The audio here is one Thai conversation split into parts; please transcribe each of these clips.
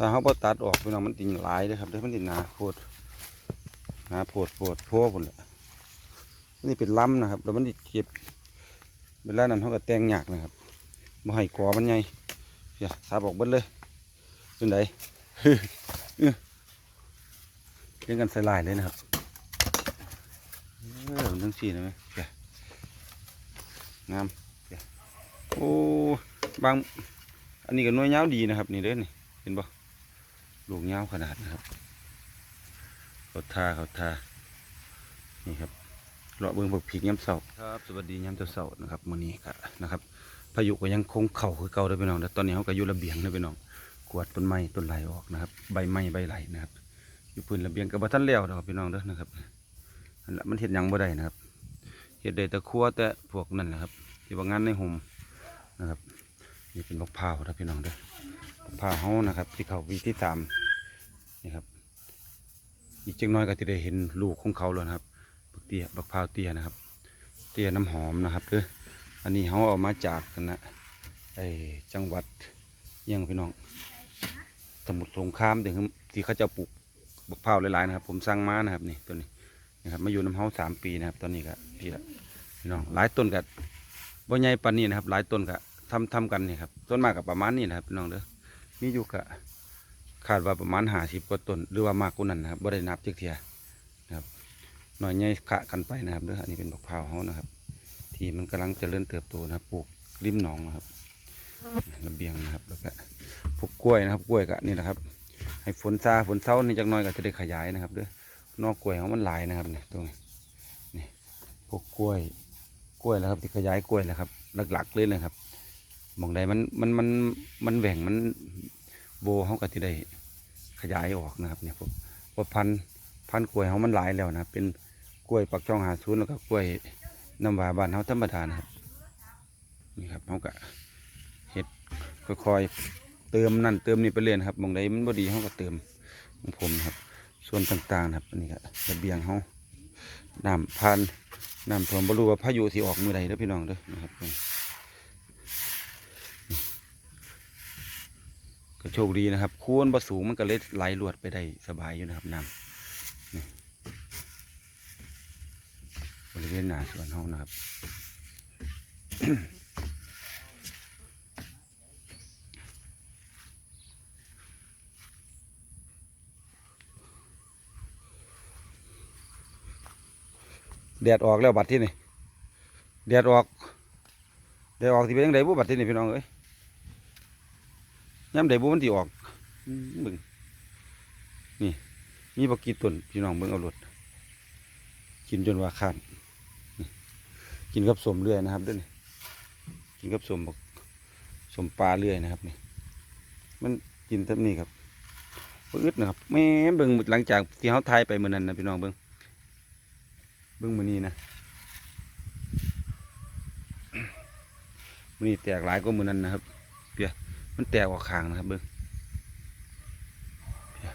ถ้าเขาบ่ตัดออกพี่น้องมันติงหลายเลยครับเด้มันติหนาโพดหนาโพดโพดโพดพุ่นแหละนี่เป็นล้ำนะครับ แล้วมันติดเก็บเวลานั้นเขาก็แต่งยากนะครับบ่ให้กอมันใหญ่เดี๋ยวสาบออกเบิดเลยเป็นไดเล่นกันใส่ลายเลยนะครับเออมันทั้งสี่นะไหมเดี๋ยวงามเดี๋ยวโอ้บางอันนี้ก็น้อยยาวดีนะครับ นี่เด้อนี่เห็นบ่ ลูกยาวขนาดนะครับเขาทาเขาทานี่ครับเลาะเบิ่งบักผีกย้ำเสาครับสวัสดีย้ำเสานะครับมื้อนี้ก็นะครับพายุก็ยังคงเข่าคือเก่าเด้อพี่น้องแต่ตอนนี้เขาก็อยู่ระเบียงเด้อพี่น้องกวาดต้นไม้ต้นไหลออกนะครับ ใบไม้ใบไหลนะครับ อยู่พื้นระเบียงกับบ่ทันแล้วดอกพี่น้องเด้อนะครับนั่นแหละมันเฮ็ดยังบ่ได้นะครับเฮ็ดได้แต่ครัวแต่พวกนั่นแหละครับที่ว่างานในโฮมนะครับ นี่เป็นมะพร้าวนะพี่น้องเด้อ มะพร้าเฮานะครับ ที่เขาวีที่สามนี่ครับ อีกจังน้อยก็จะได้เห็นลูกของเขาแล้วนะครับบักเตี้ยบักพาวเตี้ยนะครับ เตี้ยน้ำหอมนะครับเด้ออันนี้เขาเอามาจากนะไอจังหวัดยังพี่น้องสมุทรสงครามเดี๋ยวที่เขาจะปลูกบักพร้าวหลายๆนะครับ ผมสั่งมานะครับนี่ตัวนี้นะครับมาอยู่น้ำเฮาสามปีนะครับตอนนี้ก็พี่ละพี่น้องหลายต้นกับบ่ใหญ่ปานนี้นะครับ หลายต้นกับทำทำกันนี่ครับต้นมากกับประมาณนี้นะครับพี่น้องเด้อ มีอยู่กะคาดว่าประมาณหาสิบกว่าต้นหรือว่ามากกว่านั้นนะครับบ่ได้นับจักเทียนะครับหน่อยใหญ่ขะกันไปนะครับเด้ออันนี้เป็นบักพร้าวเฮานะครับ ที่มันกำลังจเจริญเติบโตนะครับปลูกริมหนองนะครับระเบียงนะครับแล้วก็ปลูกกล้วยนะครับ กล้วยก็นี่แหละครับ ให้ฝนซาฝนเศร้านี่จักหน่อยก็จะได้ขยายนะครับเด้อนอกกล้วยของมันหลายนะครับเนี่ยตรงนี้นี่พวกกล้วยกล้วยแล้วครับที่ขยายกล้วยแล้วครับ หลักๆเลยนะครับ มองใดมันมันมันมันแหว่งมันโบเขาก็ที่ได้ขยายออกนะครับเนี่ยพวกพวกพันธ์พันธุ์กล้วยเขามันหลายแล้วนะเป็นกล้วยปักช่องหาศูนแล้วก็กล้วยน้ำหวาบ้านเขาธรรมดานะครับนี่ครับเขาก็เห็ดค่อยๆเติมนั่นเติมนี่ไปเรื่อยนครับหมองใดมันบดีเขาก็เติมของผมครับ ส่วนต่างๆครับอันนี้ก็ระเบียงเขาน้ำพันน้ำท่วมบรูว่าพายุสิออกมือใดเด้อพี่น้องเด้อนะครับ ก็โชคดีนะครับควรบ่สูงมันก็เลยไหลรวดไปได้สบายอยู่นะครับน้ำบริเวณหน้าสวนเขานะครับแดดออกแล้วบัดที่นี่แดดออกแดดออกที่เป็นยังไงบุบัดที่นี่พี่น้องเอ้ย ย้ำใดบุมันที่ออกอืมเบึงนี่มีบักกีต้นพี่น้องเบิ่งเอารถกินจนว่าขาดนี่กินกับสมเรื่อยนะครับเด้วยกินกับสมบักสมปลาเรื่อยนะครับนี่มันกินเท่านี้ครับบ่อึดนะครับแม่เบิ่งหลังจากที่เขาทายไปเมื่อนั้นนะพี่น้องเบิ่งเบิ้งมือนี้นะมือนี้แตกหลายกว่ามือนั้นนะครับเปีย มันแตกออกข้างนะครับเบิ้งเปีย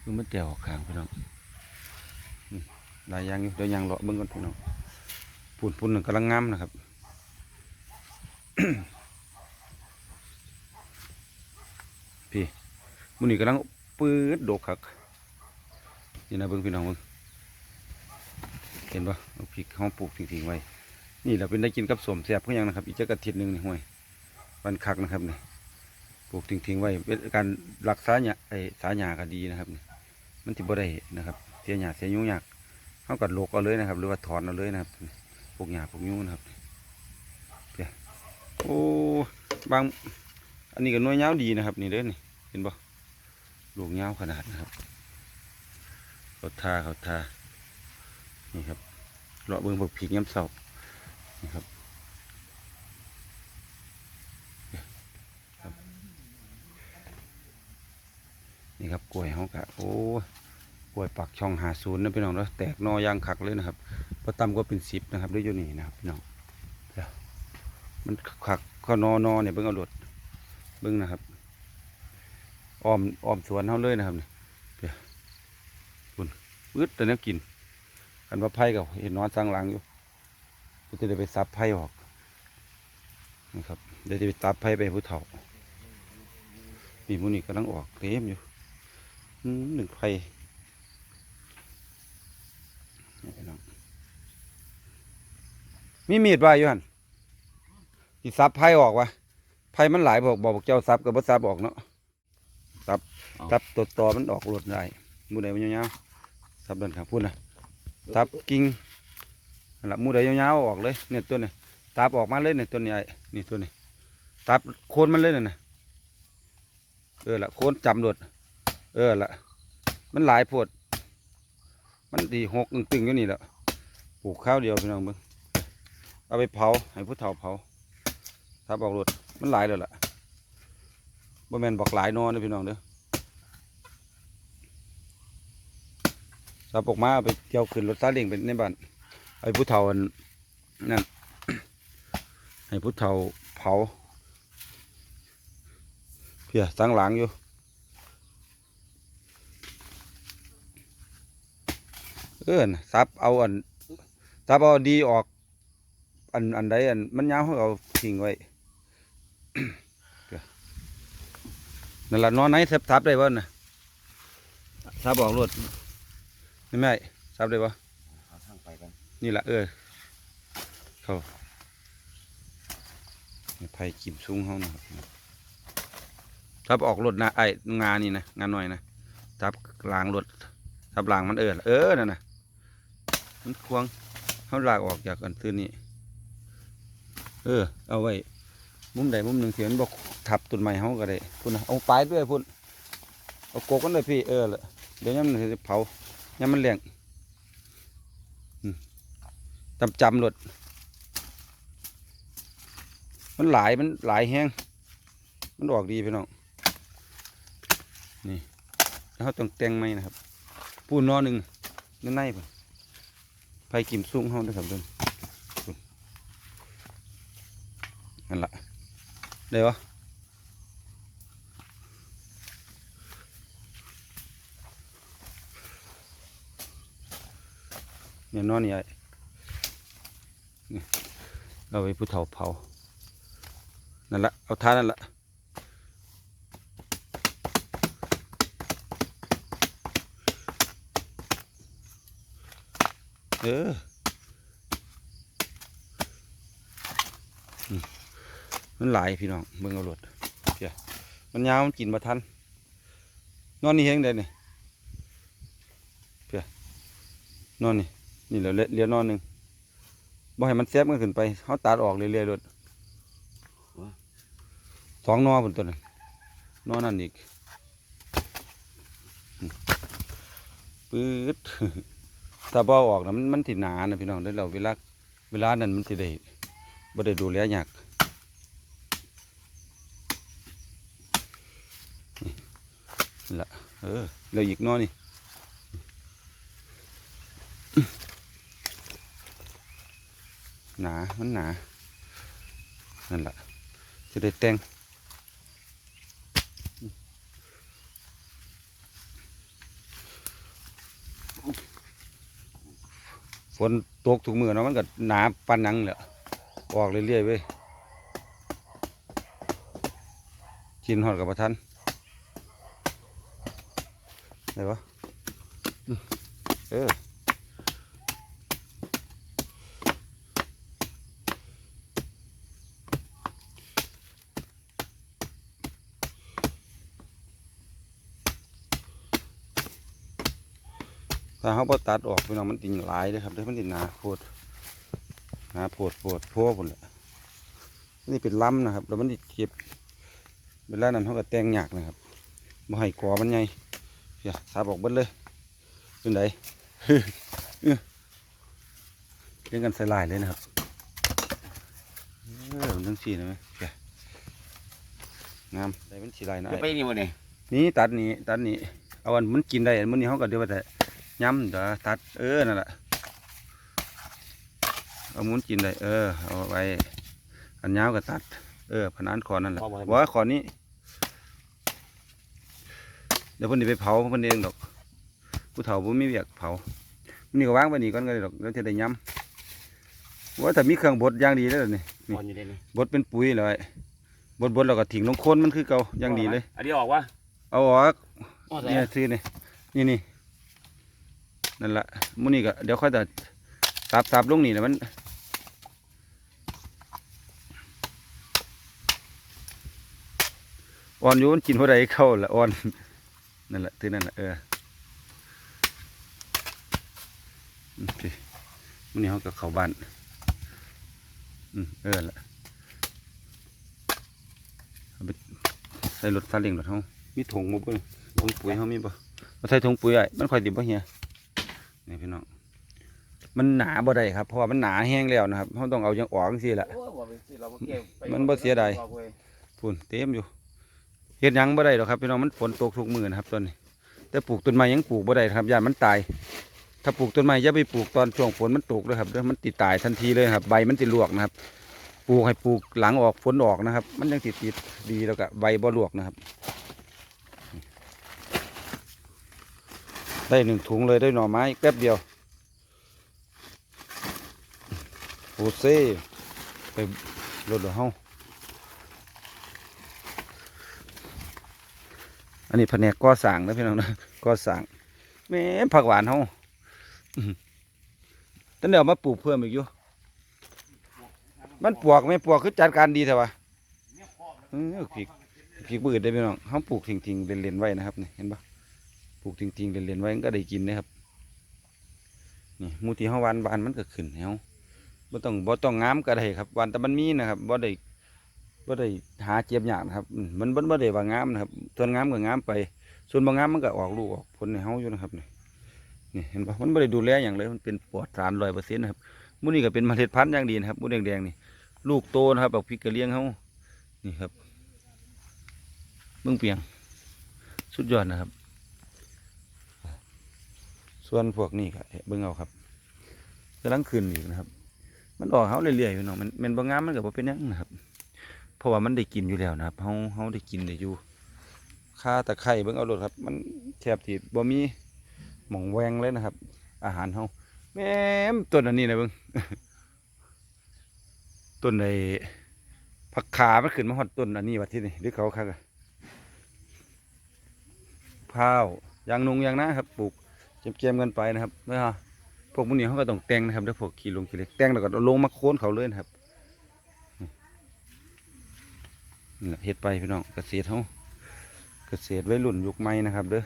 เบิ้งมันแตกออกข้างพี่น้องลายยางอยู่เดี๋ยวยางเลาะเบิ้งก่อนพี่น้องปุ่นปุ่นนนกำลังงามนะครับพี่มือนี้กำลังปื๊ดโดกคักนี่นะเบิ้งพี่น้องเบิ้งเห็นปะเอาพริกห้องปลูกทิ้งๆไว้ นี่เราเป็นได้กินกับสมแซบเพื่อยังนะครับ อีกจักอาทิตย์หนึ่งนี่ห่วย วันคักนะครับนี่ปลูกทิ้งๆไว้เป็นการรักษาหยาไอ้สาหยาก็ดีนะครับนี่มันที่บ่ได้นะครับ เสียหยาเสียยุ่งยากเขากัดโลกเอาเลยนะครับ หรือว่าถอนเอาเลยนะครับปลูกหยาปลูกยุ่งนะครับเดี๋ยวโอ้บางอันนี้ก็น้อยยาวดีนะครับ นี่เด้อนี่เห็นปะลูกยาวขนาดนะครับเขาทาเขาทานี่ครับเลาะเบิ่งพวกผีย้ำเสานี่ครับ นี่ครับกล้วยเขากะโอ้กล้วยปักช่องหาศูนย์นะพี่น้องแล้วแตกนอยางขักเลยนะครับพอตำก็เป็นสิบนะครับด้วยอยู่นี่นะครับพี่น้องเดี๋ยวมันขักข้อนอนอเนี่ยเบิ่งเอาหลดเบิ่งนะครับอ้อมอ้อมสวนเขาเลยนะครับเนี่ยเดี๋ยวคุณวืดแต่เนี้ยกินกันว่าไผ่กับเห็นนอนสังหลังอยู่ก็จะได้ไปซับไผ่ออกนะครับเดี๋ยวจะไปซับไผ่ไปผู้เฒ่าปีมูนี่กำลังออกเต็มอยู่ หนึ่งไผ่นี่พี่น้องมีมีดว่าอยู่หันที่ซับไผ่ออกวะไผ่มันหลายบอกบอกเจ้าซับกับบ่ซับออกเนาะซับซับตัวตอมันออกรวดได้มูใดมันยาวๆซับเดินครับพูดนะซับกิ่งนั่นละมูใดยาวๆเอาออกเลยเนี่ยตัวนี้ตับออกมาเลยเนี่ยตัวนี้ไอ้นี่ตัวนี้ตับโคนมันเลยน่ะนะเออละโคนจำรวด เออละมันหลายโพดมันดีหกตึงๆอยู่นี่แหละปลูกข้าวเดียวพี่น้องเบิ่งเอาไปเผาให้ผู้เฒ่าเผาทับอกรถมันหลายเลยล่ะบ่แม่นบอกหลายนอนเด้อพี่น้องเด้อทับออกมาเอาไปเที่ยวขึ้นรถซาเล้งไปในบ้านไอ้ผู้เฒ่านนั่นให้ผู้เฒ่าเผาเพียสังหลังอยู่ ออน่ะซับเอาอันซับเอาดีออก อันอันใดอันมันยาวเขาเอาทิ้งไว้เดี๋ยวนั่นละนอนไหนทับทับได้บ่น่ะทับออกรถนี่ไหมทับได้บ่เอาทางไปกันนี่ละเออเขาไผ่กิมซุ้งเขานะครับทับออกรถนะไอ้งานนี่นะงานหน่อยนะทับลางรถทับลางมันเออเออนั่นนะ มันควงเขาลากออกจากอันตื้นนี่เออ เอาไว้ มุมใดมุมหนึ่งเสียนบอกทับต้นไม้เขาก็ได้พุ่นเอาปลายด้วยพุ่นเอาโกกกันเลยพี่เออละเดี๋ยวนี้มันจะเผาเนี่ยมันแรงอืมจำจำรถมันหลายมันหลายแห้งมันออกดีพี่น้องนี่แล้วเขาต้องแต่งไหมนะครับปูนนอหนึ่งนั่นในพุ่น ไผ่กิมซุ้งเขาด้วยครับเดินพุ่นนั่นละได้ปะเนี่ยนอนใหญ่เอาไปผู้เฒ่าเผานั่นละเอาท่านั่นละ เอออืมมันหลายพี่น้องเบิ่งเอารถเพียมันยาวมันกินมาทัน นอนนี่เฮงได้นี่เพียนอนนี่นี่เหลือเหลือนอนหนึ่งบ่ให้มันแซบมันขึ้นไปเขาตัดออกเรื่อยๆรถสองหนอบนตัวนั้นหนอนั่นอีกอืมปื๊ด ถ้าบ่อออกนะมันมันสิหนานะพี่น้องเด้อเราเวลาเวลานั้นมันสิได้บ่ได้ดูแลยากนี่นั่นละเออแล้วอีกหนอนี่หนา มันหนา นั่นแหละจะได้แต่ง นตกถุงมือเนาะมันก็หนาปันหนังแหละออกเรื่อยๆเว้ยกินหอดกับประทันได้ปะอืมเออ ถ้าเขาพอตัดออกพี่น้องมันติงหลายเลยครับเด้อมันติหนาโพดหนาโพดโพดโพดพุ่นแหละนี่เป็นลำนะครับแล้วมันติเก็บเวลานั้นเขาก็แต่งยากนะครับบ่ให้กอมันใหญ่เดี๋ยวสาบออกเบิดเลยเป็นไดเอ้อเล่นกันใส่ลายเลยนะครับเออมันทั้งสี่นะไหมเดี๋ยวงามใส่มันสีลายนะจะไอ้ไปนี่บ่เนี่ยนี่ตัดนี่ตัดนี่เอาอันมันกินได้อันมันนี่เขาก็เดี๋ยวว่าแต่ ย้ำเดี๋ยวตัดเออนั่นแหละเอามุนกินได้เออเอาไว้อันยาวก็ตัด เออผนานคอนั่นแหละว่าคอนี้ เดี๋ยวเพิ่นนี่ไปเผาเพิ่นเองดอกผู้เฒ่าบ่มีเวียกเผานี่ก็วางไว้นี่ก่อนก็ได้ดอกแล้วจะได้ย้ำว่าแต่มีเครื่องบดอย่างดีแล้วนี่นี่นอนอยู่ได้นี่บดเป็นปุ๋ยเลยบบดบดแล้วก็ทิ้งลงโคนมันคือเก่าอย่างดีเลยอันนี้ออกวะเอาออกอ๋อแต่เนี่ยซื้อนี่นี่นี่ นั่นแหละมื้อนี้ก็เดี๋ยวค่อยแต่สับสับลงนี่นะมันอ่อนอยู่มันกินหัวใดเข้าละอ่อนนั่นแหละที่นั่นแหละเออโอเคมื้อนี้เขาก็เข้าบ้านอืมเออละเอาไปใส่รถซาเล้งรถเฮามีถุงบ่เบิ่งถุงปุ๋ยเขามีบ่มาใส่ถุงปุ๋ยไอ้มันค่อยดิบบ่เฮีย นี่พี่น้องมันหนาบ่ได้ครับเพราะว่ามันหนาแห้งแล้วนะครับเขาต้องเอาอย่างออกจังซี่แหละโอ้ยว่าไปสิเราบ่เก็บไปมันบ่เสียดายบอกเว้พุ่นเต็มอยู่เฮ็ดหยังบ่ได้หรอกครับพี่น้องมันฝนตกทุกมื้อนะครับตอนนี้แต่ปลูกต้นไม้ยังปลูกบ่ได้ครับยานมันตาย ถ้าปลูกต้นไม้อย่าไปปลูกตอนช่วงฝนมันตกเลยครับเด้อมันติดตายทันทีเลยครับ ใบมันติลวกนะครับ ปลูกให้ปลูกหลังออกฝนออกนะครับ มันยังติดติดดีแล้วก็ใบบ่ลวกนะครับ ได้หนึ่งถุงเลยได้หน่อไม้แป๊บเดียวโอเซ่ไปรถเดี๋ยวเฮาอันนี้แผนกก่อสร้างนะพี่น้องนะก่อสร้างแม่ผักหวานเฮาอื้อหือตั้งเดี๋ยวมาปลูกเพิ่มอีกอยู่มันปลวกไม่ปวกคือจัดการดีแต่ว่าเออผีผีบืดได้พี่น้องเขาปลูกทิ้งๆเล่นๆไว้นะครับนี่เห็นปะ ปลูกจริงๆเรียนๆไว้ก็ได้กินนะครับนี่มูที่เฮาวันบานมันก็ขึ้นเฮาบ่ต้องบ่ต้องงามก็ได้ครับวันแต่มันมีนะครับบ่ได้บ่ได้หาเจ็บยากนะครับมมันบ่บ่ได้ว่างามนะครับส่วนงามก็งามไป ส่วนบ่งามมันก็ออกลูกออกผลให้เฮาอยู่นะครับนี่นี่เห็นปะมันบ่ได้ดูแลอย่างเลยมันเป็นปลอดสาร100%นต์นะครับมูนี่ก็เป็นเมล็ดพันธุ์อย่างดีนะครับหมูแดงๆนี่ลูกโตนะครับแบักพริกกะเลี้ยงเฮานี่ครับเบิ่งเปียง สุดยอดนะครับ ส่วนพวกนี้ก็เบิ่งเอาครับกำลังขึ้นอีกนะครับ มันออกเขาเรื่อยๆพี่น้องมันมันบางงามมันก็บ่เป็นยังนะครับ เพราะว่ามันได้กินอยู่แล้วนะครับเฮาเฮาได้กินได้อยู่ค่าตะไคร้เบิ่งเอาโลดครับ มันแทบที่บ่มีหม่องแวงเลยนะครับ อาหารเฮาแม่มต้นอันนี้นะเบิ่งต้นไอ้ผักขามันขึ้นมาฮอดต้นอันนี้ว่าที่นี่หรือเขาคักอะพร้าวยางนุงยางนะครับปลูก เกมๆกันไปนะครับนะฮะพวกพวกนี้เขาก็ต้องแต่งนะครับแล้วพวกขี่ลงขี่เล็กแต่งแล้วก็ลงมาโค่นเขาเลยนะครับนี่แหละเฮ็ดไปพี่น้องเกษตรเขาเกษตรวัยรุ่นยุคใหม่นะครับเด้อ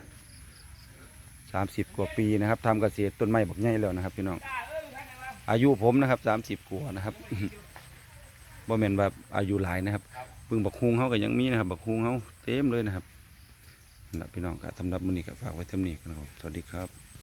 สามสิบกว่าปีนะครับทำเกษตรต้นไม้บักใหญ่แล้วนะครับ พี่น้องอายุผมนะครับสามสิบกว่านะครับบ่แม่นแบบอายุหลายนะครับเพิ่งบักฮุงเขาก็ยังมีนะครับบักฮุงเขาเต็มเลยนะครับนั่แหละพี่น้องครับสำหรับมื้อนี้ก็ฝากไว้เท่านี้กันครับสวัสดีครับ